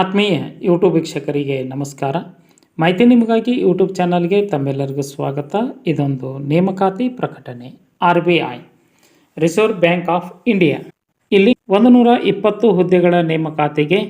ಆತ್ಮೀಯ ಯೂಟ್ಯೂಬ್ ವೀಕ್ಷಕರಿಗೆ ನಮಸ್ಕಾರ. ಮಾಹಿತಿ ನಿಮಗಾಗಿ ಯೂಟ್ಯೂಬ್ ಚಾನಲ್ಗೆ ತಮ್ಮೆಲ್ಲರಿಗೂ ಸ್ವಾಗತ. ಇದೊಂದು ನೇಮಕಾತಿ ಪ್ರಕಟಣೆ. R B I, reserve bank of India. ಇಲ್ಲಿ ಒಂದು ನೂರ ಇಪ್ಪತ್ತು ಹುದ್ದೆಗಳ ನೇಮಕಾತಿಗೆ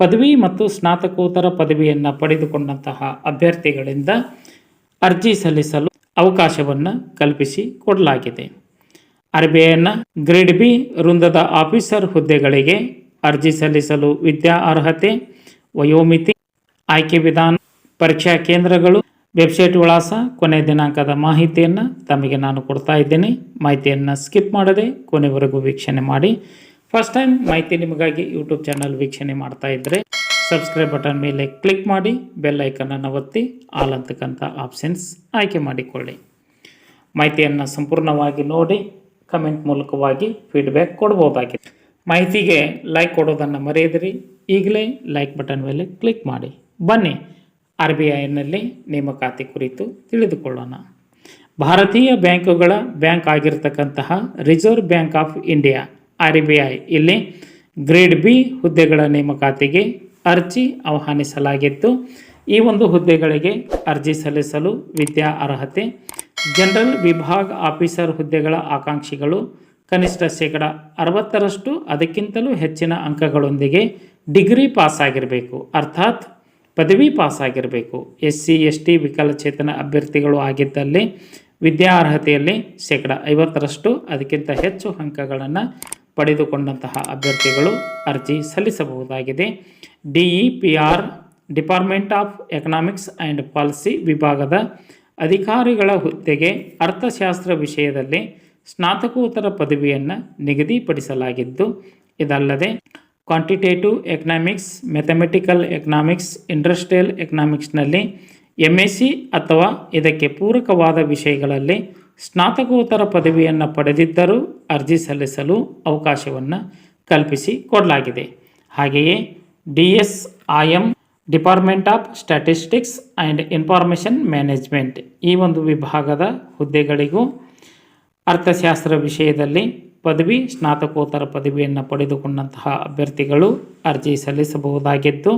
ಪದವಿ ಮತ್ತು ಸ್ನಾತಕೋತ್ತರ ಪದವಿಯನ್ನು ಪಡೆದುಕೊಂಡಂತಹ ಅಭ್ಯರ್ಥಿಗಳಿಂದ ಅರ್ಜಿ ಸಲ್ಲಿಸಲು ಅವಕಾಶವನ್ನು ಕಲ್ಪಿಸಿ ಕೊಡಲಾಗಿದೆ. ಆರ್ ಬಿ ಐನ ಗ್ರೇಡ್ ಬಿ ವೃಂದದ ಆಫೀಸರ್ ಹುದ್ದೆಗಳಿಗೆ ಅರ್ಜಿ ಸಲ್ಲಿಸಲು ವಿದ್ಯಾ ಅರ್ಹತೆ, ವಯೋಮಿತಿ, ಆಯ್ಕೆ ವಿಧಾನ, ಪರೀಕ್ಷಾ ಕೇಂದ್ರಗಳು, ವೆಬ್ಸೈಟ್ ವಿಳಾಸ ಕೊನೆ ದಿನಾಂಕದ ಮಾಹಿತಿಯನ್ನು ತಮಗೆ ನಾನು ಕೊಡ್ತಾ ಇದ್ದೇನೆ. ಮಾಹಿತಿಯನ್ನು ಸ್ಕಿಪ್ ಮಾಡದೆ ಕೊನೆವರೆಗೂ ವೀಕ್ಷಣೆ ಮಾಡಿ. ಫಸ್ಟ್ ಟೈಮ್ ಮಾಹಿತಿ ನಿಮಗಾಗಿ ಯೂಟ್ಯೂಬ್ ಚಾನಲ್ ವೀಕ್ಷಣೆ ಮಾಡ್ತಾ ಇದ್ದರೆ ಸಬ್ಸ್ಕ್ರೈಬ್ ಬಟನ್ ಮೇಲೆ ಕ್ಲಿಕ್ ಮಾಡಿ, ಬೆಲ್ ಐಕನನ್ನು ಒತ್ತಿ, ಆಲ್ ಅಂತಕ್ಕಂಥ ಆಪ್ಷನ್ಸ್ ಆಯ್ಕೆ ಮಾಡಿಕೊಳ್ಳಿ. ಮಾಹಿತಿಯನ್ನು ಸಂಪೂರ್ಣವಾಗಿ ನೋಡಿ, ಕಮೆಂಟ್ ಮೂಲಕವಾಗಿ ಫೀಡ್ಬ್ಯಾಕ್ ಕೊಡ್ಬೋದಾಗಿದೆ. ಮಾಹಿತಿಗೆ ಲೈಕ್ ಕೊಡೋದನ್ನು ಮರೆಯದಿರಿ. ಈಗಲೇ ಲೈಕ್ ಬಟನ್ ಮೇಲೆ ಕ್ಲಿಕ್ ಮಾಡಿ. ಬನ್ನಿ ಆರ್ ಬಿ ಐನಲ್ಲಿ ನೇಮಕಾತಿ ಕುರಿತು ತಿಳಿದುಕೊಳ್ಳೋಣ. ಭಾರತೀಯ ಬ್ಯಾಂಕುಗಳ bank ಆಗಿರತಕ್ಕಂತಹ reserve bank of India R B I ಇಲ್ಲಿ ಗ್ರೇಡ್ ಬಿ ಹುದ್ದೆಗಳ ನೇಮಕಾತಿಗೆ ಅರ್ಜಿ ಆಹ್ವಾನಿಸಲಾಗಿತ್ತು ಈ ಒಂದು ಹುದ್ದೆಗಳಿಗೆ ಅರ್ಜಿ ಸಲ್ಲಿಸಲು ವಿದ್ಯಾ ಅರ್ಹತೆ, ಜನರಲ್ ವಿಭಾಗ ಆಫೀಸರ್ ಹುದ್ದೆಗಳ ಆಕಾಂಕ್ಷಿಗಳು ಕನಿಷ್ಠ ಶೇಕಡ ಅರವತ್ತರಷ್ಟು ಅದಕ್ಕಿಂತಲೂ ಹೆಚ್ಚಿನ ಅಂಕಗಳೊಂದಿಗೆ ಡಿಗ್ರಿ ಪಾಸ್ ಆಗಿರಬೇಕು ಅರ್ಥಾತ್ ಪದವಿ ಪಾಸ್ ಆಗಿರಬೇಕು ಎಸ್ ಸಿ ಎಸ್ ಟಿ ವಿಕಲಚೇತನ ಅಭ್ಯರ್ಥಿಗಳು ಆಗಿದ್ದಲ್ಲಿ ವಿದ್ಯಾ ಅರ್ಹತೆಯಲ್ಲಿ ಶೇಕಡ ಐವತ್ತರಷ್ಟು ಅದಕ್ಕಿಂತ ಹೆಚ್ಚು ಅಂಕಗಳನ್ನು ಪಡೆದುಕೊಂಡಂತಹ ಅಭ್ಯರ್ಥಿಗಳು ಅರ್ಜಿ ಸಲ್ಲಿಸಬಹುದಾಗಿದೆ. D E P R department of economics and policy ವಿಭಾಗದ ಅಧಿಕಾರಿಗಳ ಹುದ್ದೆಗೆ ಅರ್ಥಶಾಸ್ತ್ರ ವಿಷಯದಲ್ಲಿ ಸ್ನಾತಕೋತ್ತರ ಪದವಿಯನ್ನು ನಿಗದಿಪಡಿಸಲಾಗಿದ್ದು, ಇದಲ್ಲದೆ quantitative economics mathematical economics industrial ಎಕನಾಮಿಕ್ಸ್ನಲ್ಲಿ M S C ಅಥವಾ ಇದಕ್ಕೆ ಪೂರಕವಾದ ವಿಷಯಗಳಲ್ಲಿ ಸ್ನಾತಕೋತ್ತರ ಪದವಿಯನ್ನು ಪಡೆದಿದ್ದರೂ ಅರ್ಜಿ ಸಲ್ಲಿಸಲು ಅವಕಾಶವನ್ನು ಕಲ್ಪಿಸಿ ಕೊಡಲಾಗಿದೆ. ಹಾಗೆಯೇ D S I M department of statistics and information management ಈ ಒಂದು ವಿಭಾಗದ ಹುದ್ದೆಗಳಿಗೂ ಅರ್ಥಶಾಸ್ತ್ರ ವಿಷಯದಲ್ಲಿ ಪದವಿ, ಸ್ನಾತಕೋತ್ತರ ಪದವಿಯನ್ನು ಪಡೆದುಕೊಂಡಂತಹ ಅಭ್ಯರ್ಥಿಗಳು ಅರ್ಜಿ ಸಲ್ಲಿಸಬಹುದಾಗಿದ್ದು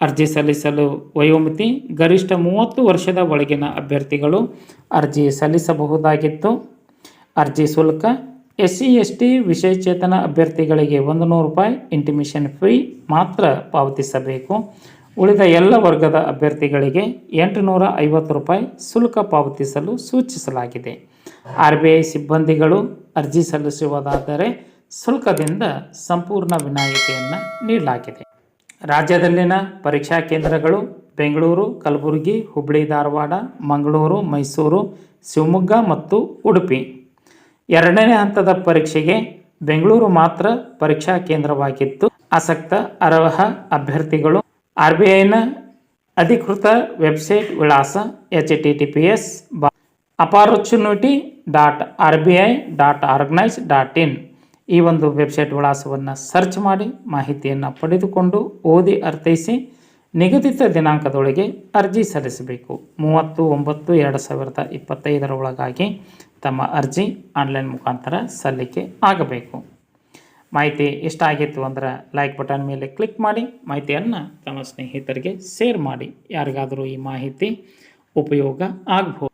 ಅರ್ಜಿ ಸಲ್ಲಿಸಲು ವಯೋಮಿತಿ, ಗರಿಷ್ಠ ಮೂವತ್ತು ವರ್ಷದ ಒಳಗಿನ ಅಭ್ಯರ್ಥಿಗಳು ಅರ್ಜಿ ಸಲ್ಲಿಸಬಹುದಾಗಿತ್ತು. ಅರ್ಜಿ ಶುಲ್ಕ ಎಸ್ ಸಿ ಎಸ್ ಟಿ ವಿಷಯಚೇತನ ಅಭ್ಯರ್ಥಿಗಳಿಗೆ ಒಂದು ನೂರು ರೂಪಾಯಿ ಇಂಟಿಮಿಷನ್ ಫೀ ಮಾತ್ರ ಪಾವತಿಸಬೇಕು. ಉಳಿದ ಎಲ್ಲ ವರ್ಗದ ಅಭ್ಯರ್ಥಿಗಳಿಗೆ ಎಂಟುನೂರ ಐವತ್ತು ರೂಪಾಯಿ ಶುಲ್ಕ ಪಾವತಿಸಲು ಸೂಚಿಸಲಾಗಿದೆ. ಆರ್ ಬಿ ಐ ಸಿಬ್ಬಂದಿಗಳು ಅರ್ಜಿ ಸಲ್ಲಿಸುವುದಾದರೆ ಶುಲ್ಕದಿಂದ ಸಂಪೂರ್ಣ ವಿನಾಯಿತಿಯನ್ನು ನೀಡಲಾಗಿದೆ. ರಾಜ್ಯದಲ್ಲಿನ ಪರೀಕ್ಷಾ ಕೇಂದ್ರಗಳು ಬೆಂಗಳೂರು, ಕಲಬುರಗಿ ಹುಬ್ಬಳ್ಳಿ ಧಾರವಾಡ, ಮಂಗಳೂರು, ಮೈಸೂರು, ಶಿವಮೊಗ್ಗ ಮತ್ತು ಉಡುಪಿ. ಎರಡನೇ ಹಂತದ ಪರೀಕ್ಷೆಗೆ ಬೆಂಗಳೂರು ಮಾತ್ರ ಪರೀಕ್ಷಾ ಕೇಂದ್ರವಾಗಿತ್ತು. ಆಸಕ್ತ ಅರ್ಹ ಅಭ್ಯರ್ಥಿಗಳು ಆರ್ ಬಿ ಐನ ಅಧಿಕೃತ ವೆಬ್ಸೈಟ್ ವಿಳಾಸ H T T P S ಬಾ opportunity dot R B I, dot organise, dot in. ಈ ಒಂದು ವೆಬ್ಸೈಟ್ ವಿಳಾಸವನ್ನು ಸರ್ಚ್ ಮಾಡಿ ಮಾಹಿತಿಯನ್ನು ಪಡೆದುಕೊಂಡು ಓದಿ ಅರ್ಥೈಸಿ ನಿಗದಿತ ದಿನಾಂಕದೊಳಗೆ ಅರ್ಜಿ ಸಲ್ಲಿಸಬೇಕು. ಮೂವತ್ತು ಒಂಬತ್ತು ಎರಡು ಸಾವಿರದ ಇಪ್ಪತ್ತೈದರ ಒಳಗಾಗಿ ತಮ್ಮ ಅರ್ಜಿ ಆನ್ಲೈನ್ ಮುಖಾಂತರ ಸಲ್ಲಿಕೆ ಆಗಬೇಕು. ಮಾಹಿತಿ ಇಷ್ಟ ಆಗಿತ್ತು ಅಂದ್ರೆ ಲೈಕ್ ಬಟನ್ ಮೇಲೆ ಕ್ಲಿಕ್ ಮಾಡಿ ಮಾಹಿತಿಯನ್ನು ತಮ್ಮ ಸ್ನೇಹಿತರಿಗೆ ಶೇರ್ ಮಾಡಿ. ಯಾರಿಗಾದರೂ ಈ ಮಾಹಿತಿ ಉಪಯೋಗ ಆಗಬಹುದು.